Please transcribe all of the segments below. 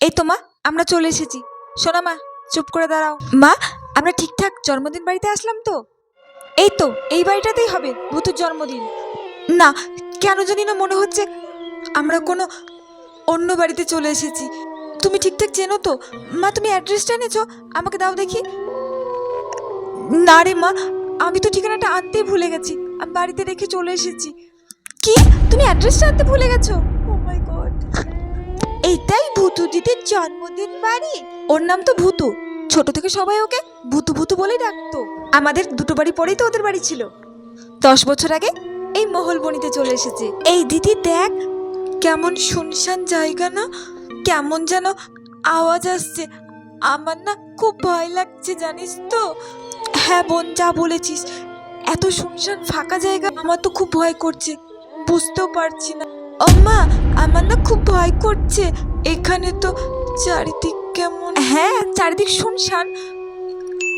এই তো মা, আমরা চলে এসেছি। শোনো মা, চুপ করে দাঁড়াও। মা, আমরা ঠিকঠাক জন্মদিন বাড়িতে আসলাম তো? এই তো, এই বাড়িটাতেই হবে ভূতুর জন্মদিন। না, কেন জানি না মনে হচ্ছে আমরা কোনো অন্য বাড়িতে চলে এসেছি। তুমি ঠিকঠাক চেনো তো? মা, তুমি অ্যাড্রেসটা এনেছো? আমাকে দাও দেখি। না রে মা, আমি তো ঠিকানাটা আনতেই ভুলে গেছি। আমি বাড়িতে রেখে চলে এসেছি। কি? তুমি অ্যাড্রেসটা আনতে ভুলে গেছো? এইটাই ভূতু দিদির জন্মদিন বাড়ি। ওর নাম তো ভূতু। ছোট থেকে সবাই ওকে ভূতু ভূতু বলেই ডাকতো। আমাদের দুটো বাড়ি পরেই তো ওদের বাড়ি ছিল। দশ বছর আগে এই মহলবনিতে চলে এসেছে। এই দিদি দেখ, কেমন শুনশান জায়গা না? কেমন যেন আওয়াজ আসছে। আমার না খুব ভয় লাগছে, জানিস তো? হ্যাঁ বোন, যা বলেছিস। এত শুনশান ফাঁকা জায়গা, আমার তো খুব ভয় করছে। বুঝতেও পারছি না। ও মা আমার না খুব ভয় করছে। এখানে তো চারিদিক কেমন? হ্যাঁ চারিদিক শুনশান।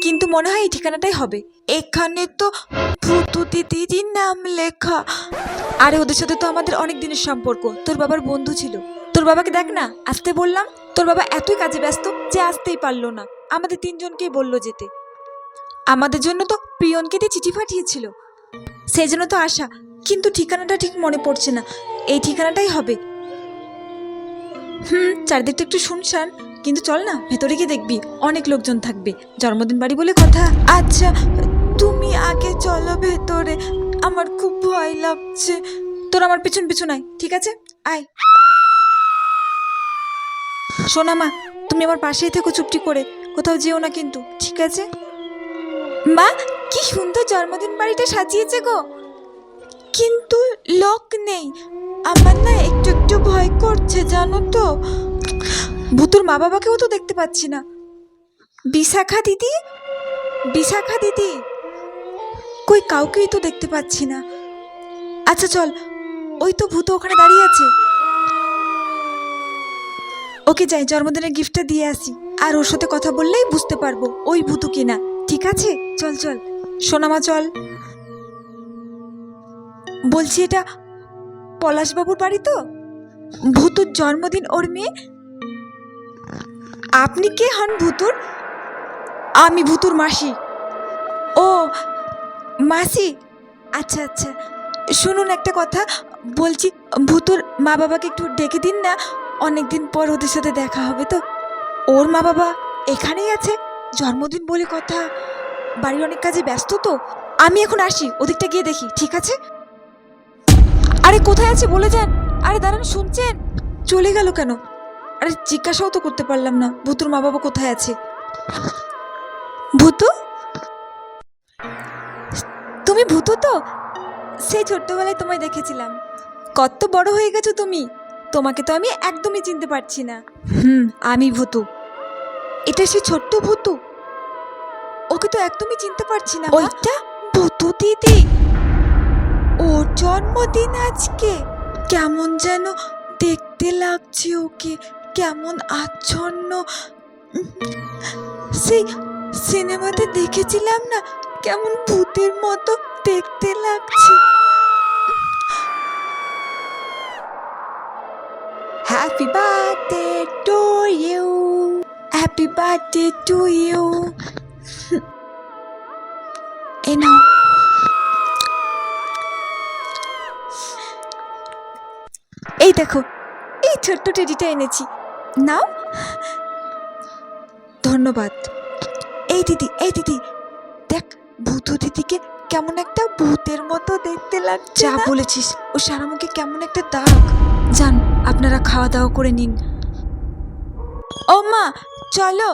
কিন্তু মনে হয় এই ঠিকানাটাই হবে। এখানে তো ভূতু দিদিরই নাম লেখা। আরে ওদের সাথে তো আমাদের অনেক দিনের সম্পর্ক। তোর বাবার বন্ধু ছিল। তোর বাবাকে দেখ না আসতে বললাম। তোর বাবা এতই কাজে ব্যস্ত যে আসতেই পারল না। আমাদের তিনজনকেই বলল যেতে। আমাদের জন্য তো প্রিয়নকে দিয়ে চিঠি পাঠিয়েছিল। সেই জন্য তো আশা। কিন্তু ঠিকানাটা ঠিক মনে পড়ছে না। এই ঠিকানাটাই হবে। হুম, চারিদিকটা একটু শুনশান। কিন্তু চল না, ভেতরে গিয়ে দেখবি, অনেক লোকজন থাকবে। জন্মদিন বাড়ি বলে কথা। আচ্ছা তুমি আগে চলো ভেতরে। আমার খুব ভয় লাগছে। তোর আমার পিছন পিছন আয় ঠিক আছে? আয়। শোনা মা, তুমি আমার পাশেই থেকো চুপটি করে। কোথাও যেও না কিন্তু, ঠিক আছে? মা, কি সুন্দর জন্মদিন বাড়িটা সাজিয়েছে গো। কিন্তু লোক নেই। আমার না একটু একটু ভয় করছে, জানো তো। ভূতুর মা বাবাকেও তো দেখতে পাচ্ছি না। বিশাখা দিদি? বিশাখা দিদি? কই, কাউকেই তো দেখতে পাচ্ছি না। আচ্ছা চল। ওই তো ভূত ওখানে দাঁড়িয়ে আছে। ওকে যাই, জন্মদিনের গিফটটা দিয়ে আসি। আর ওর সাথে কথা বললেই বুঝতে পারব ওই ভূতু কিনা। ঠিক আছে? চল চল। সোনামা, চল। বলছি এটা পলাশবাবুর বাড়ি তো? ভূতুর জন্মদিন ওর মেয়ে? আপনি কে হন ভূতুর? আমি ভূতুর মাসি। ও, মাসি? আচ্ছা আচ্ছা। শুনুন একটা কথা, বলছি ভূতুর মা বাবাকে একটু ডেকে দিন না, অনেকদিন পর ওদের সাথে দেখা হবে তো। ওর মা বাবা এখানেই আছে, জন্মদিন বলে কথা। বাড়ির অনেক কাজে ব্যস্ত তো। আমি এখন আসি, ওদিকটা গিয়ে দেখি, ঠিক আছে? আরে কোথায় আছে বলে যান। আরে দাঁড়ান শুনছেন? চলে গেল কেন? আরে জিজ্ঞাসাও তো করতে পারলাম না ভূতুর মা বাবা কোথায় আছে? ভূতু? তুমি ভূতু তো? সেই ছোট্টবেলায় তোমায় দেখেছিলাম। কত বড় হয়ে গেছো তুমি। তোমাকে তো আমি একদমই চিনতে পারছি না। হুম আমি ভূতু। এটা সে ছোট্ট ভূতু। ওকে তো একদমই চিনতে পারছি না ওইটা? ভূতু দিদি। ওর জন্মদিন আজকে। কেমন যেন দেখতে লাগছে ওকে, কেমন আচ্ছন্ন। সেই সিনেমাতে দেখেছিলাম না, কেমন ভূতের মতো দেখতে লাগছে। Happy birthday to you happy birthday to you এই দেখো এই ছোট্ট টেডিটা এনেছি। নাও। ধন্যবাদ। এই দিদি এই দিদি দেখ ভূত দিদিকে কেমন একটা ভূতের মতো দেখতে লাগছে যা বলেছিস। ও সারা মুখে কেমন একটা দাগ। যান আপনারা খাওয়া দাওয়া করে নিন। ও মা চলো।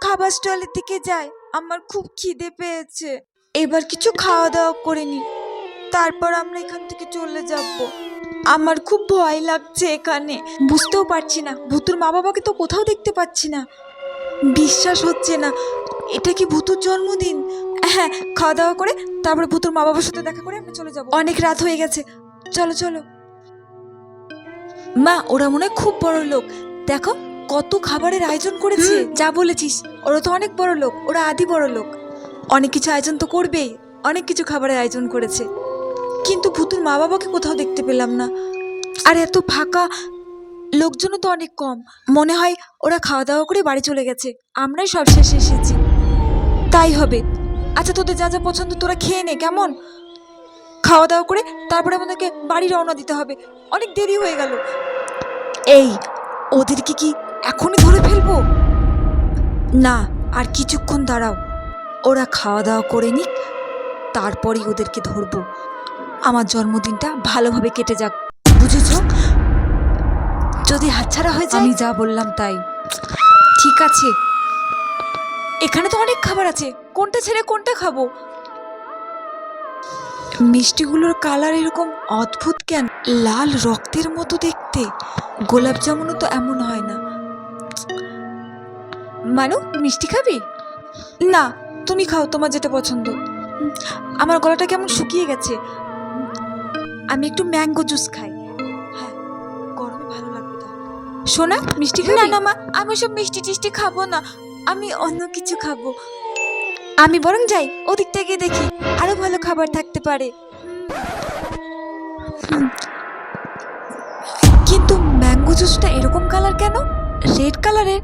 খাবার স্টলের দিকে যাই। আমার খুব খিদে পেয়েছে। এবার কিছু খাওয়া দাওয়া করে নি তারপর আমরা এখান থেকে চলে যাব। আমার খুব ভয় লাগছে এখানে। বুঝতেও পারছি না। ভূতুর মা বাবাকে তো কোথাও দেখতে পাচ্ছি না। বিশ্বাস হচ্ছে না। এটা কি ভূতুর জন্মদিন? হ্যাঁ খাওয়া দাওয়া করে তারপরে ভূতুর মা বাবার সাথে দেখা করে আমরা চলে যাব। অনেক রাত হয়ে গেছে। চলো চলো। মা ওরা মনে খুব বড় লোক। দেখো কত খাবারের আয়োজন করেছে। যা বলেছিস ওরা তো অনেক বড় লোক। ওরা আদি বড় লোক। অনেক কিছু আয়োজন তো করবেই। অনেক কিছু খাবারের আয়োজন করেছে। কিন্তু ভূতুর মা বাবাকে কোথাও দেখতে পেলাম না। আর এত ফাঁকা, লোকজনও তো অনেক কম। মনে হয় ওরা খাওয়া দাওয়া করে বাড়ি চলে গেছে। আমরাই সব শেষে এসেছি। তাই হবে। আচ্ছা তোদের যা যা পছন্দ তোরা খেয়ে নে, কেমন? খাওয়া দাওয়া করে তারপরে আমাদেরকে বাড়ি রওনা দিতে হবে। অনেক দেরি হয়ে গেল। এই, ওদেরকে কি এখনই ধরে ফেলব? না, আর কিছুক্ষণ দাঁড়াও। ওরা খাওয়া দাওয়া করে নিক, তারপরেই ওদেরকে ধরবো। আমার জন্মদিনটা ভালোভাবে কেটে যাক। বুঝেছ? যদি হাতছাড়া হয়ে যায় আমি যা বললাম তাই। ঠিক আছে। এখানে তো অনেক খাবার আছে। কোনটা ছেড়ে কোনটা খাব? মিষ্টিগুলোর কালার এরকম অদ্ভুত কেন? লাল রক্তের মতো দেখতে। গোলাপ জামুনও তো এমন হয় না। মানু মিষ্টি খাবি? না তুমি খাও তোমার যেটা পছন্দ। আমার গলাটা কেমন শুকিয়ে গেছে। আমি একটু ম্যাঙ্গো জুস খাই। হ্যাঁ গরমে ভালো লাগবে তাহলে। সোনা মিষ্টি খাবি? না না মা আমি সব মিষ্টি টিষ্টি খাব না। আমি অন্য কিছু খাব। আমি বরং যাই ওদিক থেকে দেখি। আরও ভালো খাবার থাকতে পারে। কিন্তু ম্যাঙ্গো জুসটা এরকম কালার কেন? রেড কালারের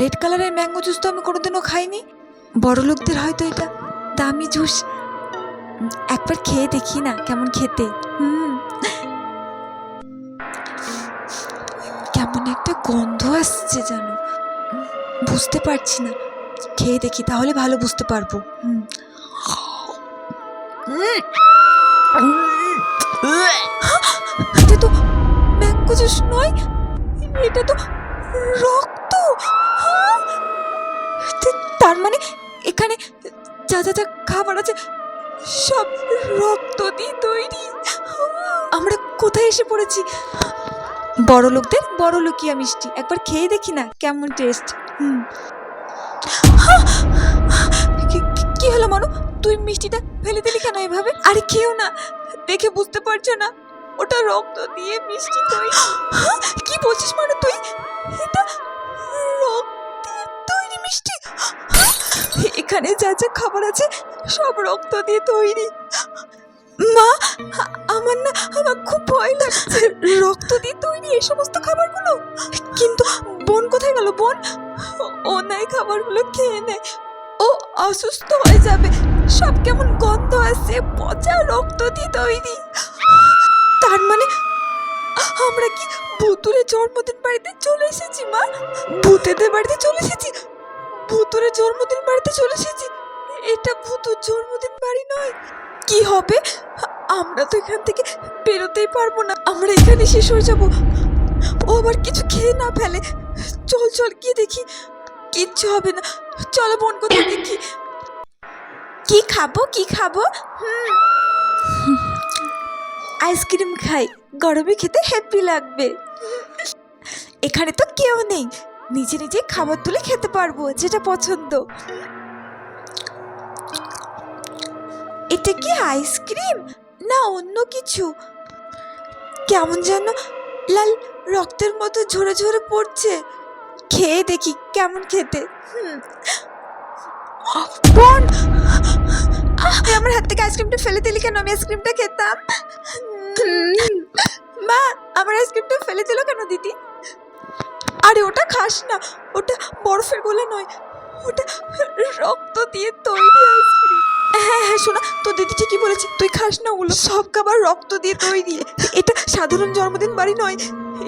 রেড কালারের ম্যাঙ্গো জুস তো আমি কোনোদিনও খাইনি। বড় লোকদের হয়তো এটা দামি জুস। একবার খেয়ে দেখি না, কেমন খেতে? হুম। কেমন একটা গন্ধ আসছে যেন। বুঝতে পারছি না। খেয়ে দেখি, তাহলে ভালো বুঝতে পারব। হুম। এটা তো ম্যাঙ্গো জুস নয়, এটা তো রক্ত? তার মানে এখানে যা যা যা খাবার আছে সব রক্ত দিয়ে তৈরি। আমরা কোথায় এসে পড়েছি? বড় লোকদের বড় লোকিয়া মিষ্টি। একবার খেয়ে দেখি না, কেমন টেস্ট হুম। কি- হলো মানু? তুই মিষ্টিটা ফেলে দিলি কেন এভাবে? আরে খেও না, দেখে বুঝতে পারছ না, ওটা রক্ত দিয়ে মিষ্টি তৈরি। কি বলছিস মানে তুই? এটা এখানে যা যা খাবার আছে, সব রক্ত দিয়ে তৈরি। মা, আমার না, আমার খুব ভয় লাগছে। রক্ত দিয়ে তৈরি এই সমস্ত খাবারগুলো? কিন্তু বোন কোথায় গেল, বোন? ও নাই খাবারগুলো খেয়ে নেয়। ও অসুস্থ হয়ে যাবে। সব কেমন গন্ধ আসছে, পচা রক্ত দিয়ে তৈরি। তার মানে আমরা কি ভুতুরে জন্মদিন বাড়িতে চলে এসেছি, মা? ভূতেদের বাড়িতে চলে এসেছি? ভুতুরে জন্মদিন বাড়িতে চলে এসেছি। এটা ভূতুর জন্মদিন বাড়ি নয়। কি হবে? আমরা তো এখান থেকে বেরোতেই পারব না। আমরা এখানে শেষ হয়ে যাব। ও আবার কিছু খেয়ে না ফেলে। চল চল, গিয়ে দেখি। কিচ্ছু হবে না। চলো, বোন কোথায়? দেখি। কি খাব? কি খাব? আইসক্রিম খাই। গরমে খেতে হ্যাপি লাগবে। এখানে তো কেউ নেই। নিজে নিজে খাবার তুলে খেতে পারব, যেটা পছন্দ। এটা কি আইসক্রিম? না, অন্য কিছু। কেমন যেন লাল রক্তের মতো ঝরে ঝরে পড়ছে। খেয়ে দেখি কেমন খেতে। আমার হাত থেকে আইসক্রিমটা ফেলে দিলি কেন? আমি আইসক্রিমটা খেতাম। মা, আমার আইসক্রিমটা ফেলে দিল কেন দিদি? আরে, ওটা খাস না। ওটা বরফের গোলা নয়। ওটা রক্ত দিয়ে তৈরি হ্যাঁ হ্যাঁ শোনা, তোর দিদি ঠিকই বলেছে, তুই খাস না ওগুলো। সব খাবার রক্ত দিয়ে তৈরি। এটা সাধারণ জন্মদিন বাড়ি নয়,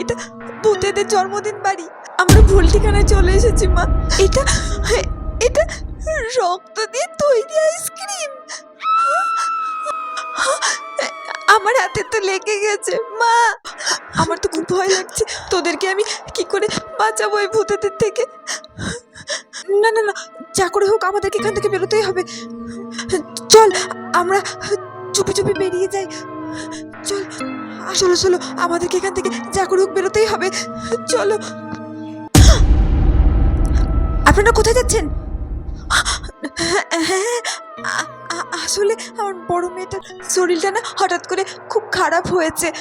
এটা ভূতেদের জন্মদিন বাড়ি। আমরা ভুল ঠিকানায় চলে এসেছি, মা। এটা এটা রক্ত দিয়ে তৈরি আইসক্রিম। আমার হাতে তো লেগে গেছে, মা। আমার তো খুব ভয় লাগছে। তোদেরকে আমি কি করে বাঁচাবো এই ভূতেদের থেকে? না না না, যা করে হোক আমাদেরকে এখান থেকে বেরোতেই হবে। চল, আমরা চুপি চুপি বেরিয়ে যাই। চল, চলো চলো, আমাদেরকে এখান থেকে যা করে হোক বেরোতেই হবে। চলো। আপনারা কোথায় যাচ্ছেন? হ্যাঁ আসলে আমার বড় মেয়েটার শরীরটা না হঠাৎ করে খুব খারাপ হয়েছে।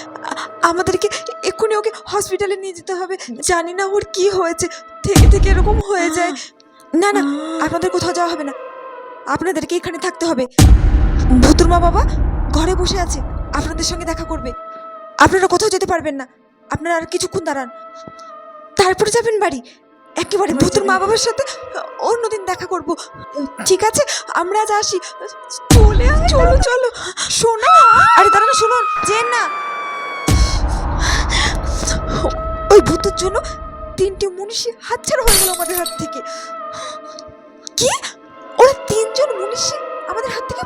আমাদেরকে এক্ষুনি ওকে হসপিটালে নিয়ে যেতে হবে। জানি না ওর কি হয়েছে। থেকে থেকে এরকম হয়ে যায়। না না, আপনাদের কোথাও যাওয়া হবে না। আপনাদেরকে এখানে থাকতে হবে। ভুতুর মা বাবা ঘরে বসে আছে। আপনাদের সঙ্গে দেখা করবে। আপনারা কোথাও যেতে পারবেন না। আপনারা আর কিছুক্ষণ দাঁড়ান। তারপরে যাবেন বাড়ি। একেবারে ভূতের মা বাবার সাথে অন্যদিন দেখা করব। ঠিক আছে আমরা যা আসি। চলে চলো চলো। শোনো আরে দাঁড়ানো শোনো যে না। ওই ভূতের জন্য তিনটে মনীষী হাতছাড়া হয়ে গেল আমাদের হাত থেকে। কি? ওরা তিনজন মনীষী আমাদের হাত থেকে